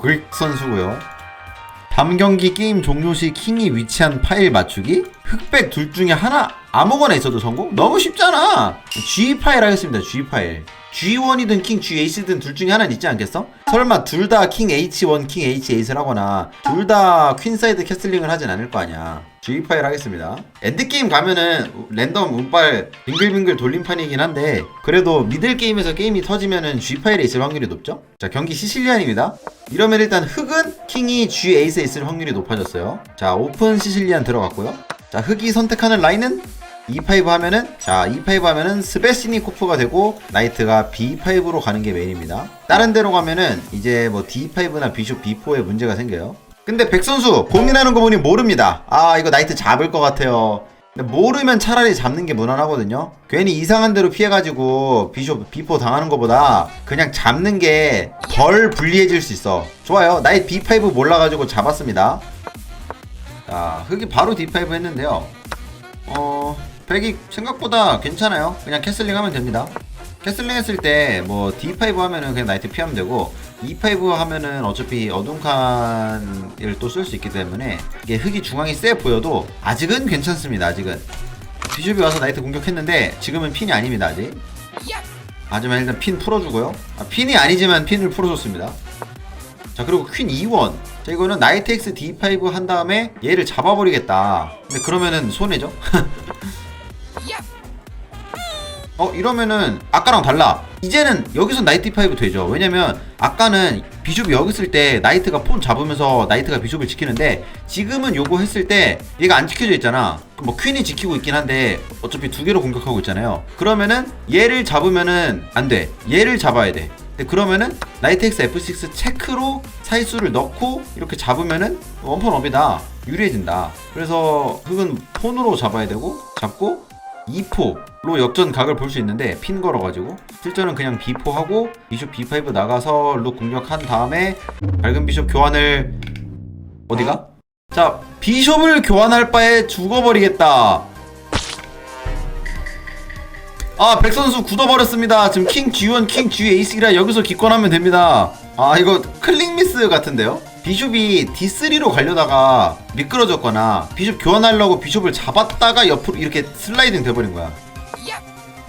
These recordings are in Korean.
그릭 선수고요. 다음 경기 게임 종료 시 킹이 위치한 파일 맞추기? 흑백 둘 중에 하나 아무거나 있어도 성공? 너무 쉽잖아. G 파일 하겠습니다. G 파일. G1이든 킹 G8이든 둘 중에 하나는 있지 않겠어? 설마 둘 다 킹 H1, 킹 H8을 하거나 둘 다 퀸사이드 캐슬링을 하진 않을 거 아니야. G 파일 하겠습니다. 엔드게임 가면은 랜덤 운빨 빙글빙글 돌림판이긴 한데 그래도 미들 게임에서 게임이 터지면은 G 파일에 있을 확률이 높죠? 자 경기 시실리안입니다. 이러면 일단 흑은 킹이 G 에이스에 있을 확률이 높아졌어요. 자 오픈 시실리안 들어갔고요. 자 흑이 선택하는 라인은 E5 하면은 자 E5 하면은 스베시니 코프가 되고 나이트가 B5로 가는 게 메인입니다. 다른 데로 가면은 이제 뭐 D5나 비숍 B4에 문제가 생겨요. 근데 백 선수 고민하는 거 보니 모릅니다. 아 이거 나이트 잡을 것 같아요. 모르면 차라리 잡는 게 무난하거든요. 괜히 이상한 대로 피해가지고 비숍 B4 당하는 것보다 그냥 잡는 게 덜 불리해질 수 있어. 좋아요. 나이트 B5 몰라가지고 잡았습니다. 자 흑이 바로 D5 했는데요. 어, 백이 생각보다 괜찮아요. 그냥 캐슬링 하면 됩니다. 캐슬링 했을 때 뭐 D5 하면은 그냥 나이트 피하면 되고 E5 하면은 어차피 어둠 칸을 또 쓸 수 있기 때문에 이게 흑이 중앙이 세 보여도 아직은 괜찮습니다. 아직은 비숍이 와서 나이트 공격했는데 지금은 핀이 아닙니다. 아직. 하지만 일단 핀 풀어주고요. 아, 핀이 아니지만 핀을 풀어줬습니다. 자 그리고 퀸 2원 자 이거는 나이트 X D5 한 다음에 얘를 잡아버리겠다 근데 그러면은 손해죠 어 이러면은 아까랑 달라. 이제는 여기서 나이트 5 되죠. 왜냐면 아까는 비숍이 여기 있을 때 나이트가 폰 잡으면서 나이트가 비숍을 지키는데 지금은 요거 했을 때 얘가 안 지켜져 있잖아. 뭐 퀸이 지키고 있긴 한데 어차피 두 개로 공격하고 있잖아요. 그러면은 얘를 잡으면은 안돼. 얘를 잡아야 돼. 그러면은 나이트X F6 체크로 사이수를 넣고 이렇게 잡으면은 원펀 업이다. 유리해진다. 그래서 흑은 폰으로 잡아야 되고 잡고 2포로 역전 각을 볼 수 있는데 핀 걸어가지고 실전은 그냥 B4 하고 비숍 B5 나가서 룩 공격한 다음에 밝은 비숍 교환을 어디가? 자 비숍을 교환할 바에 죽어버리겠다. 아 백선수 굳어버렸습니다. 지금 킹 G1 킹 G 에이스라 여기서 기권하면 됩니다. 아 이거 클릭 미스 같은데요 비숍이 D3로 가려다가 미끄러졌거나 비숍 교환하려고 비숍을 잡았다가 옆으로 이렇게 슬라이딩 돼버린 거야.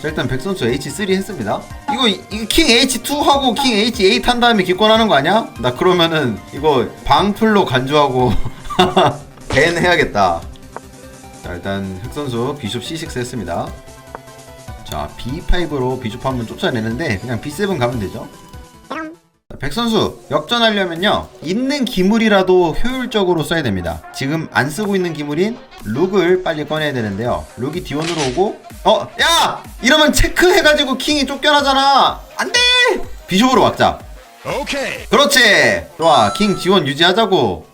자 일단 백선수 H3 했습니다. 이거 킹 H2 하고 킹 H8 한 다음에 기권하는 거 아니야? 나 그러면은 이거 방풀로 간주하고 밴 해야겠다. 자 일단 흑선수 비숍 C6 했습니다. 자 B5로 비숍 한번 쫓아내는데 그냥 B7 가면 되죠? 자, 백 선수 역전하려면요 있는 기물이라도 효율적으로 써야 됩니다. 지금 안 쓰고 있는 기물인 룩을 빨리 꺼내야 되는데요. 룩이 D1으로 오고 어 야! 이러면 체크해가지고 킹이 쫓겨나잖아! 안돼! 비숍으로 막자. 오케이. 그렇지! 좋아. 킹 D1 유지하자고.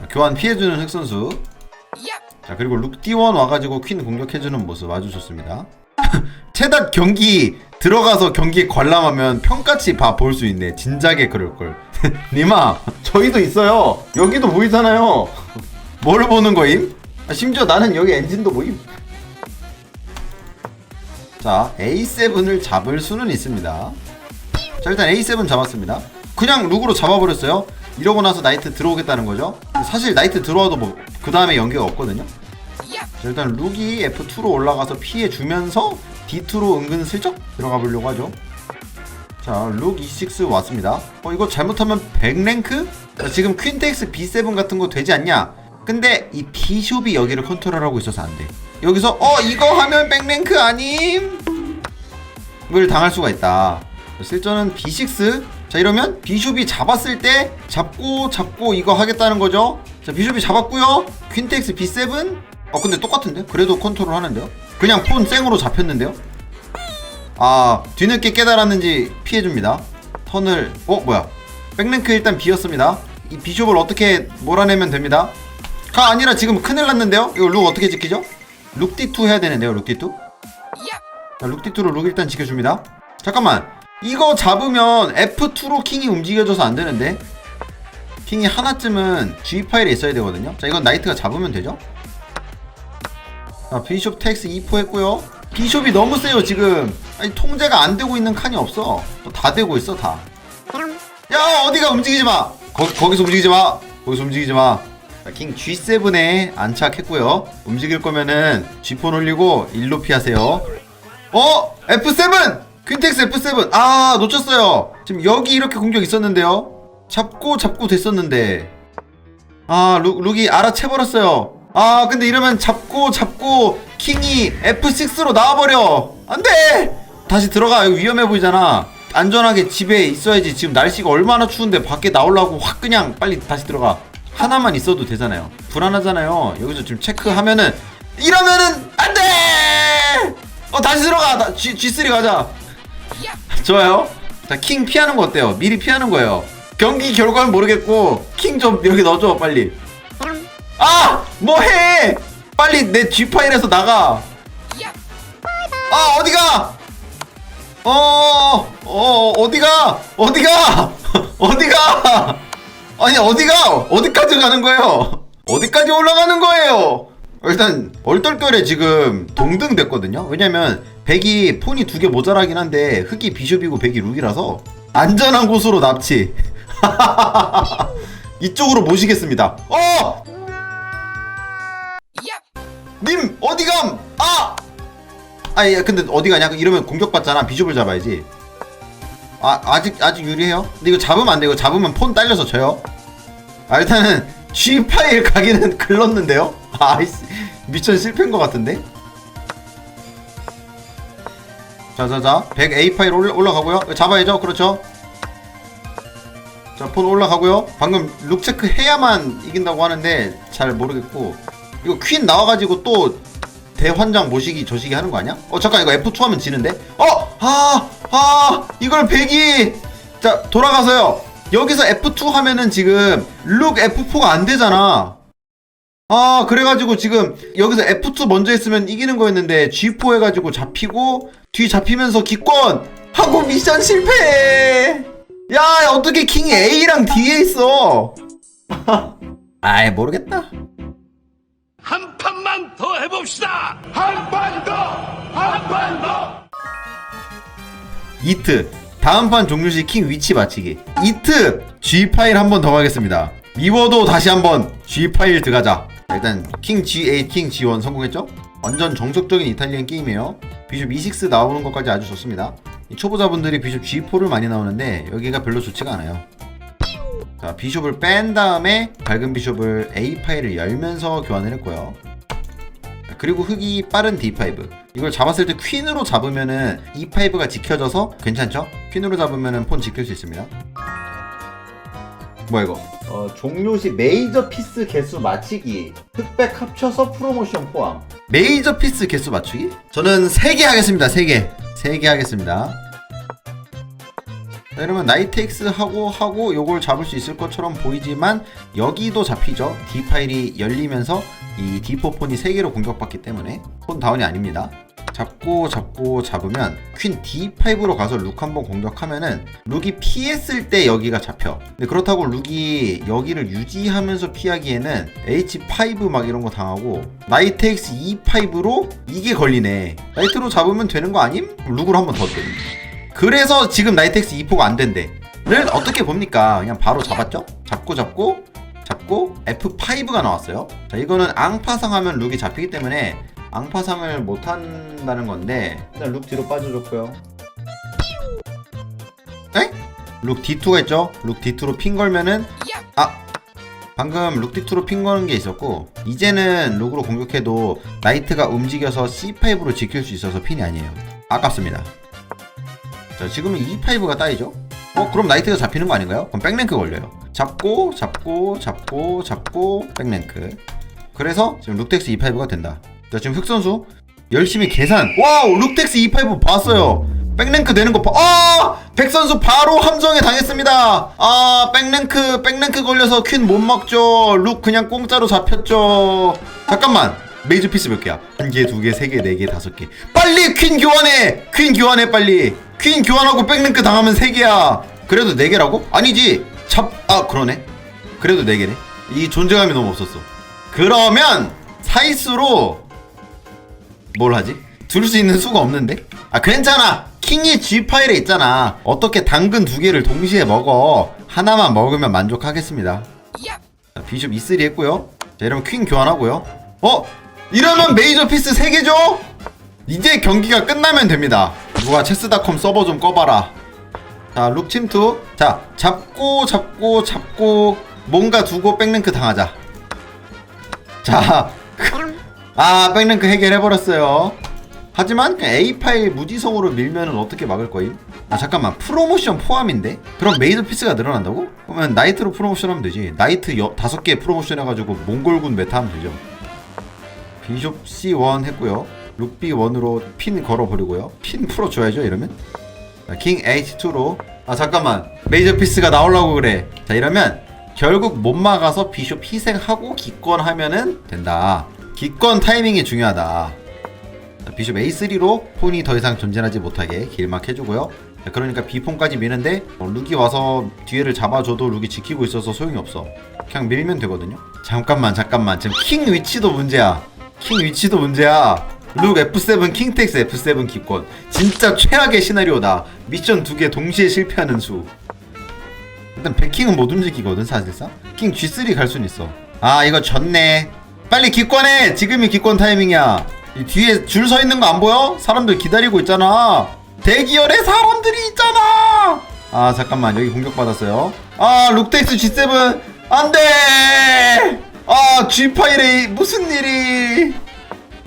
자, 교환 피해주는 흑 선수. 자 그리고 룩 D1 와가지고 퀸 공격해주는 모습 아주 좋습니다. 체dat 경기 들어가서 경기 관람하면 평가치 봐 볼 수 있네. 진작에 그럴걸. 니마 저희도 있어요. 여기도 보이잖아요. 뭘 보는 거임? 아, 심지어 나는 여기 엔진도 보임. 자 A7을 잡을 수는 있습니다. 자 일단 A7 잡았습니다. 그냥 룩으로 잡아버렸어요. 이러고 나서 나이트 들어오겠다는 거죠. 사실 나이트 들어와도 뭐 그 다음에 연계가 없거든요 자, 일단 룩이 F2로 올라가서 피해주면서 D2로 은근슬쩍 들어가 보려고 하죠. 자, 룩 E6 왔습니다. 어, 이거 잘못하면 100랭크? 자, 지금 퀸텍스 B7 같은 거 되지 않냐? 근데 이 비숍이 여기를 컨트롤하고 있어서 안 돼. 여기서 어, 이거 하면 100랭크 아님? 을 당할 수가 있다. 실전은 B6. 자, 이러면 비숍이 잡았을 때 잡고 잡고 이거 하겠다는 거죠. 자, 비숍이 잡았고요. 퀸텍스 B7. 어, 근데 똑같은데? 그래도 컨트롤 하는데요? 그냥 폰 생으로 잡혔는데요? 아, 뒤늦게 깨달았는지 피해줍니다. 턴을, 어, 뭐야. 백랭크 일단 비었습니다. 이 비숍을 어떻게 몰아내면 됩니다. 가 아니라 지금 큰일 났는데요? 이거 룩 어떻게 지키죠? 룩 D2 해야 되는데요, 룩 D2? 자, 룩 D2로 룩 일단 지켜줍니다. 잠깐만. 이거 잡으면 F2로 킹이 움직여져서 안 되는데? 킹이 하나쯤은 G 파일에 있어야 되거든요. 자, 이건 나이트가 잡으면 되죠? 자, 비숍 텍스 2포 했고요. 비숍이 너무 세요, 지금. 아니, 통제가 안 되고 있는 칸이 없어. 또다 되고 있어, 다. 야 어디가 움직이지 마. 거, 거기서 움직이지 마. 거기서 움직이지 마. 자, 킹 G7에 안착했고요. 움직일 거면은 G4 올리고 일로 피하세요. 어? F7! 퀸텍스 F7! 아, 놓쳤어요. 지금 여기 이렇게 공격 있었는데요. 잡고 잡고 됐었는데. 아, 룩, 룩이 알아채버렸어요. 아, 근데 이러면 잡고 잡고 킹이 F6로 나와버려. 안 돼! 다시 들어가. 여기 위험해 보이잖아. 안전하게 집에 있어야지. 지금 날씨가 얼마나 추운데 밖에 나오려고 확 그냥 빨리 다시 들어가. 하나만 있어도 되잖아요. 불안하잖아요. 여기서 지금 체크하면은 이러면은 안 돼! 어, 다시 들어가. 나, G, G3 가자. 좋아요. 자, 킹 피하는 거 어때요? 미리 피하는 거예요. 경기 결과는 모르겠고 킹 좀 여기 넣어줘 빨리. 아! 뭐해! 빨리 내 G 파일에서 나가. 아 어디가? 어, 어 어디가? 어디가? 어디가? 아니 어디가? 어디까지 가는 거예요? 어디까지 올라가는 거예요? 일단 얼떨결에 지금 동등 됐거든요. 왜냐면 백이 폰이 두 개 모자라긴 한데 흑이 비숍이고 백이 룩이라서 안전한 곳으로 납치. 이쪽으로 모시겠습니다. 어! 님 어디감? 아! 아니 야, 근데 어디 가냐? 이러면 공격받잖아. 비숍을 잡아야지. 아 아직 아직 유리해요? 근데 이거 잡으면 안 돼. 이거 잡으면 폰 딸려서 져요. 아 일단은 G 파일 가기는 글렀는데요. 아이씨 미션 실패인 것 같은데. 자자자 100A 파일 올라, 올라가고요. 잡아야죠. 그렇죠. 자 폰 올라가고요. 방금 룩 체크 해야만 이긴다고 하는데 잘 모르겠고 이거 퀸 나와가지고 또 대환장 모시기 저시기 하는 거 아니야? 어 잠깐 이거 F2 하면 지는데? 어! 아! 아! 이걸 100이 자 돌아가서요 여기서 F2 하면은 지금 룩 F4가 안 되잖아 아 그래가지고 지금 여기서 F2 먼저 했으면 이기는 거였는데 G4 해가지고 잡히고 뒤 잡히면서 기권 하고 미션 실패 야 어떻게 킹이 A랑 D에 있어 아이 모르겠다 한 판만 더 해봅시다. 한 판 더, 한 판 더. 이트 다음 판 종료 시 킹 위치 맞히기. 이트 G 파일 한 번 더 가겠습니다. 미워도 다시 한번 G 파일 들어가자. 일단 킹 G8 킹 G1 성공했죠? 완전 정석적인 이탈리안 게임이에요. 비숍 E6 나오는 것까지 아주 좋습니다. 이 초보자분들이 비숍 G4를 많이 나오는데 여기가 별로 좋지가 않아요 자 비숍을 뺀 다음에 밝은 비숍을 A 파일을 열면서 교환을 했고요. 그리고 흑이 빠른 D5 이걸 잡았을 때 퀸으로 잡으면은 E5가 지켜져서 괜찮죠? 퀸으로 잡으면은 폰 지킬 수 있습니다. 뭐야 이거? 어, 종료 시 메이저 피스 개수 맞추기. 흑백 합쳐서 프로모션 포함. 메이저 피스 개수 맞추기? 저는 3개 하겠습니다 3개. 3개 하겠습니다 자, 이러면 나이텍스 하고 하고 요걸 잡을 수 있을 것처럼 보이지만 여기도 잡히죠. D 파일이 열리면서 이 D4 폰이 3개로 공격받기 때문에 폰 다운이 아닙니다. 잡고 잡고 잡으면 퀸 D5로 가서 룩 한번 공격하면은 룩이 피했을 때 여기가 잡혀. 근데 그렇다고 룩이 여기를 유지하면서 피하기에는 H5 막 이런 거 당하고 나이텍스 E5로 이게 걸리네. 나이트로 잡으면 되는 거 아님? 룩으로 한번 더 때립니다 그래서 지금 나이텍스 2포가 안 된대. 를 어떻게 봅니까? 그냥 바로 잡았죠? 잡고 잡고 잡고 F5가 나왔어요. 자, 이거는 앙파상 하면 룩이 잡히기 때문에 앙파상을 못 한다는 건데 일단 룩 뒤로 빠져줬고요. 에? 룩 D2가 있죠? 룩 D2로 핀 걸면은 아 방금 룩 D2로 핀 거는 게 있었고 이제는 룩으로 공격해도 나이트가 움직여서 C5로 지킬 수 있어서 핀이 아니에요. 아깝습니다. 자 지금은 E5가 따이죠 어 그럼 나이트가 잡히는 거 아닌가요? 그럼 백랭크 걸려요 잡고 잡고 잡고 잡고 백랭크 그래서 지금 룩텍스 E5가 된다 자 지금 흑선수 열심히 계산 와우 룩텍스 E5 봤어요 백랭크 되는 거 봐. 아! 백선수 바로 함정에 당했습니다. 아, 백랭크, 백랭크 걸려서 퀸 못 먹죠. 룩 그냥 공짜로 잡혔죠. 잠깐만. 메이저 피스 몇 개야? 한 개, 두 개, 세 개, 네 개, 다섯 개. 빨리 퀸 교환해! 퀸 교환해, 빨리! 퀸 교환하고 백랭크 당하면 세 개야! 그래도 네 개라고? 아니지! 잡, 아, 그러네. 그래도 네 개네. 이 존재감이 너무 없었어. 그러면, 사이스로, 뭘 하지? 둘수 있는 수가 없는데? 아, 괜찮아! 킹이 G 파일에 있잖아. 어떻게 당근 두 개를 동시에 먹어? 하나만 먹으면 만족하겠습니다. 자, 비숍 E3 했고요. 자, 이러면 퀸 교환하고요. 어? 이러면 메이저 피스 3개죠? 이제 경기가 끝나면 됩니다. 누가 체스닷컴 서버 좀 꺼봐라. 자, 룩 침투. 자, 잡고, 잡고, 잡고, 뭔가 두고 백랭크 당하자. 자, 아, 백랭크 해결해버렸어요. 하지만 그냥 A 파일 무지성으로 밀면은 어떻게 막을 거임? 아 잠깐만 프로모션 포함인데? 그럼 메이저 피스가 늘어난다고? 그러면 나이트로 프로모션 하면 되지 나이트 여, 다섯 개 프로모션 해가지고 몽골군 메타 하면 되죠 비숍 C1 했고요 룩 B1으로 핀 걸어버리고요 핀 풀어줘야죠 이러면 자, 킹 H2로 아 잠깐만 메이저 피스가 나오려고 그래 자 이러면 결국 못 막아서 비숍 희생하고 기권하면은 된다 기권 타이밍이 중요하다 자, 비숍 A3로 폰이 더 이상 존재하지 못하게 길막 해주고요. 자, 그러니까 B폰까지 미는데 어, 룩이 와서 뒤에를 잡아줘도 룩이 지키고 있어서 소용이 없어. 그냥 밀면 되거든요. 잠깐만 잠깐만 지금 킹 위치도 문제야. 킹 위치도 문제야. 룩 F7 킹텍스 F7 기권 진짜 최악의 시나리오다. 미션 두 개 동시에 실패하는 수. 일단 백킹은 못 움직이거든 사실상. 킹 G3 갈 순 있어. 아 이거 졌네. 빨리 기권해. 지금이 기권 타이밍이야. 이 뒤에 줄 서 있는 거 안 보여? 사람들 기다리고 있잖아. 대기열에 사람들이 있잖아. 아 잠깐만 여기 공격받았어요. 아 룩텍스 G7 안돼. 아 G 파일에 무슨 일이?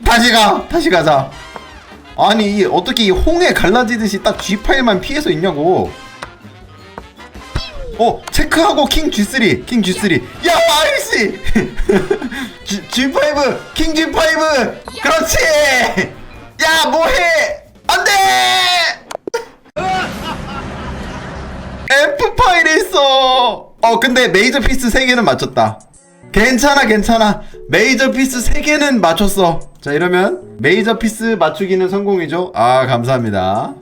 다시 가 다시 가자. 아니 이 어떻게 이 홍해 갈라지듯이 딱 G 파일만 피해서 있냐고. 어 체크하고 킹 G3 킹 G3 야 아이씨! G, G5 킹 G5 그렇지! 야 뭐해? 안돼! F 파일에 있어. 어 근데 메이저 피스 3개는 맞췄다 괜찮아 괜찮아. 메이저 피스 3개는 맞췄어. 자 이러면 메이저 피스 맞추기는 성공이죠? 아 감사합니다